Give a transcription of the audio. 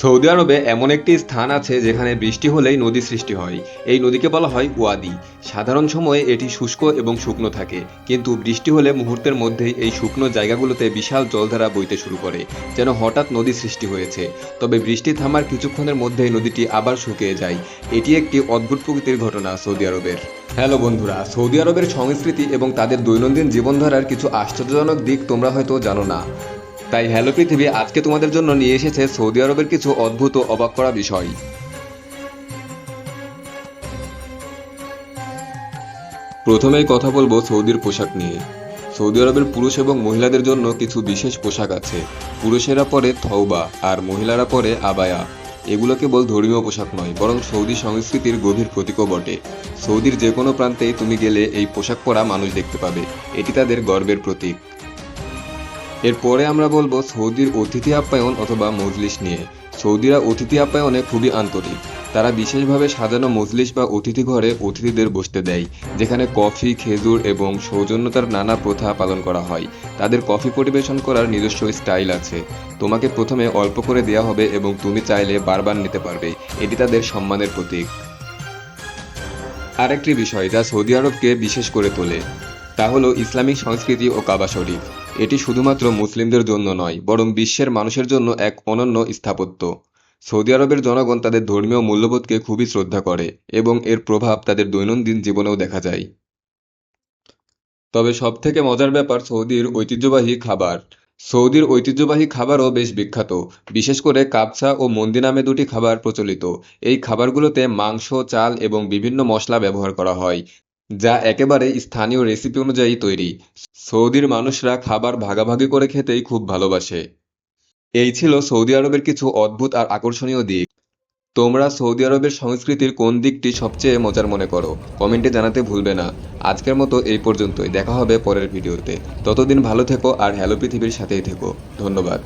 Saudi আরবে এমন একটি স্থান আছে যেখানে বৃষ্টি হলেই নদী সৃষ্টি হয়। এই নদীকে বলা হয় ওয়াদি। সাধারণ সময়ে এটি শুষ্ক এবং শুকনো থাকে, কিন্তু বৃষ্টি হলে মুহূর্তের মধ্যেই এই শুকনো জায়গাগুলোতে বিশাল জলধারা বইতে শুরু করে, যেন হঠাৎ নদী সৃষ্টি হয়েছে। তবে বৃষ্টি থামার কিছুক্ষণের মধ্যেই নদীটি আবার শুকিয়ে যায়। এটি একটি অদ্ভুত প্রকৃতির ঘটনা সৌদি আরবের। হ্যালো বন্ধুরা, সৌদি আরবের সংস্কৃতি এবং তাদের দৈনন্দিন জীবনধারার কিছু আশ্চর্যজনক দিক তোমরা হয়তো জানো না। তাই হ্যালো পৃথিবী, আজকে তোমাদের জন্য নিয়ে এসেছে সৌদি আরবের কিছু অদ্ভুত অবাক করা বিষয়। প্রথমেই কথা বলব সৌদির পোশাক নিয়ে। সৌদি আরবের পুরুষ এবং মহিলাদের জন্য কিছু বিশেষ পোশাক আছে। পুরুষেরা পরে থৌবা আর মহিলারা পরে আবায়া। এগুলো কেবল ধর্মীয় পোশাক নয়, বরং সৌদি সংস্কৃতির গভীর প্রতীকও বটে। সৌদির যে কোনো প্রান্তেই তুমি গেলে এই পোশাক পরা মানুষ দেখতে পাবে। এটি তাদের গর্বের প্রতীক। এরপরে আমরা বলব সৌদির অতিথি আপ্যায়ন অথবা মজলিস নিয়ে। সৌদিরা অতিথি আপ্যায়নে খুবই আন্তরিক। তারা বিশেষভাবে সাজানো মজলিস বা অতিথি ঘরে অতিথিদের বসতে দেয়, যেখানে কফি, খেজুর এবং সৌজন্যতার নানা প্রথা পালন করা হয়। তাদের কফি পরিবেশন করার নিজস্ব স্টাইল আছে। তোমাকে প্রথমে অল্প করে দেওয়া হবে এবং তুমি চাইলে বারবার নিতে পারবে। এটি তাদের সম্মানের প্রতীক। আরেকটি বিষয় যা সৌদি আরবকে বিশেষ করে তোলে। তা হলো ইসলামিক সংস্কৃতি ও কাবা শরীফ। এটি শুধুমাত্র মুসলিমদের জন্য নয়, বরং বিশ্বের মানুষের জন্য এক অনন্য স্থাপত্য। সৌদি আরবের জনগণ তাদের ধর্মীয় মূল্যবোধকে খুবই শ্রদ্ধা করে এবং এর প্রভাব তাদের দৈনন্দিন জীবনেও দেখা যায়। তবে সবথেকে মজার ব্যাপার সৌদির ঐতিহ্যবাহী খাবার। সৌদির ঐতিহ্যবাহী খাবারও বেশ বিখ্যাত, বিশেষ করে কাবসা ও মন্দি নামে দুটি খাবার প্রচলিত। এই খাবারগুলোতে মাংস, চাল এবং বিভিন্ন মশলা ব্যবহার করা হয়। যা একেবারে স্থানীয় রেসিপি অনুযায়ী তৈরি। সৌদির মানুষরা খাবার ভাগাভাগি করে খেতেই খুব ভালোবাসে। এই ছিল সৌদি আরবের কিছু অদ্ভুত আর আকর্ষণীয় দিক। তোমরা সৌদি আরবের সংস্কৃতির কোন দিকটি সবচেয়ে মজার মনে করো? কমেন্টে জানাতে ভুলবে না। আজকের মতো এই পর্যন্তই। দেখা হবে পরের ভিডিওতে। ততদিন ভালো থেকো আর হ্যালো পৃথিবীর সাথেই থেকো। ধন্যবাদ।